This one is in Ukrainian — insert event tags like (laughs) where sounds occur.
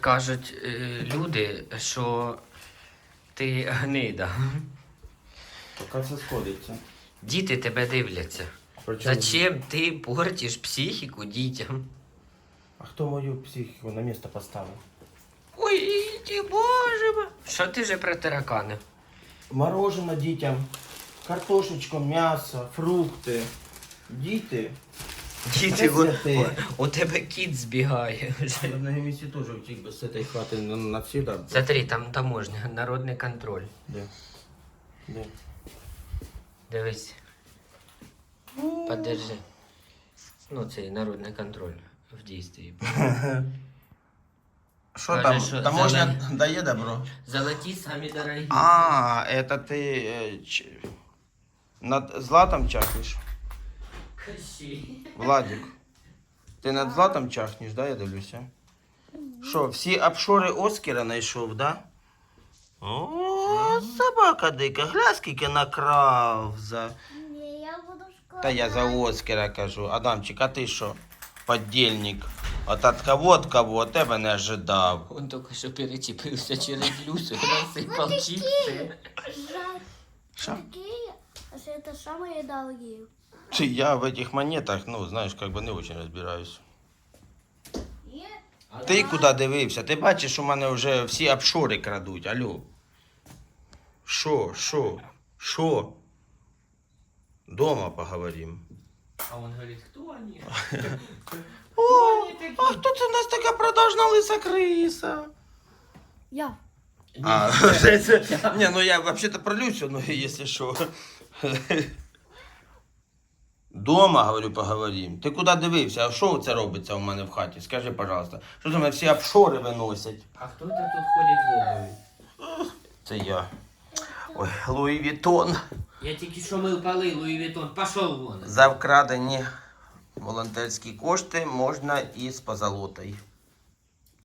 Кажуть е, люди, що ти гнида. Поки все сходиться. Діти тебе дивляться. Причому- Зачем ти портиш психіку дітям? А хто мою психіку на місце поставив? Ой, ті боже. Що ти вже про таракани? Мороженое дітям, картошечку, м'ясо, фрукти. Діти. Діти, у, у, у тебе кіт збігає. вже. На місці теж втік би з цієї хати на- навсігда. Смотри, там таможня, народний контроль. Де? Де? Дивись. Подержи. Ну, цей народний контроль в дійстві. (laughs) Що Каже, там? що Таможня дає добро? Золоті самі дорогі. А, это ти е, ч- над златом чахнеш? Владик, ти над златом чахнеш, да, я дивлюся? Що, всі обшори Оскара знайшов, да? О, собака дика, гля скільки накрав за. Ні, я буду шкода. Та я за Оскара кажу. Адамчик, а ти що? Подільник. От от кого, от кого, тебе не ожидав. Он тільки що перечепився через Люсю, насипав чіпси. Жаль. Що? это самые дорогие. Чи я в этих монетах, ну, знаєш, как бы не очень розбираюсь. Нет. Ти куди дивився? Ти бачиш, у мене вже всі обшори крадуть. Алло. Що, що, що? Дома поговорим. А он говорит, хто вони? (laughs) О, а хто це у нас така продажна лиса криса? Я. А, не, (laughs) (laughs) ну я вообще-то про Люсю, ну если що. (laughs) Дома, говорю, поговорим. Ти куди дивився? А що це робиться у мене в хаті? Скажи, пожалуйста. Що мене всі обшори виносять? А хто це тут ходить в обуві? Це я. Ой, Луї Вітон. Я тільки що мив поли, Луї Вітон, пішов вон. За вкрадені волонтерські кошти можна і з позолотою.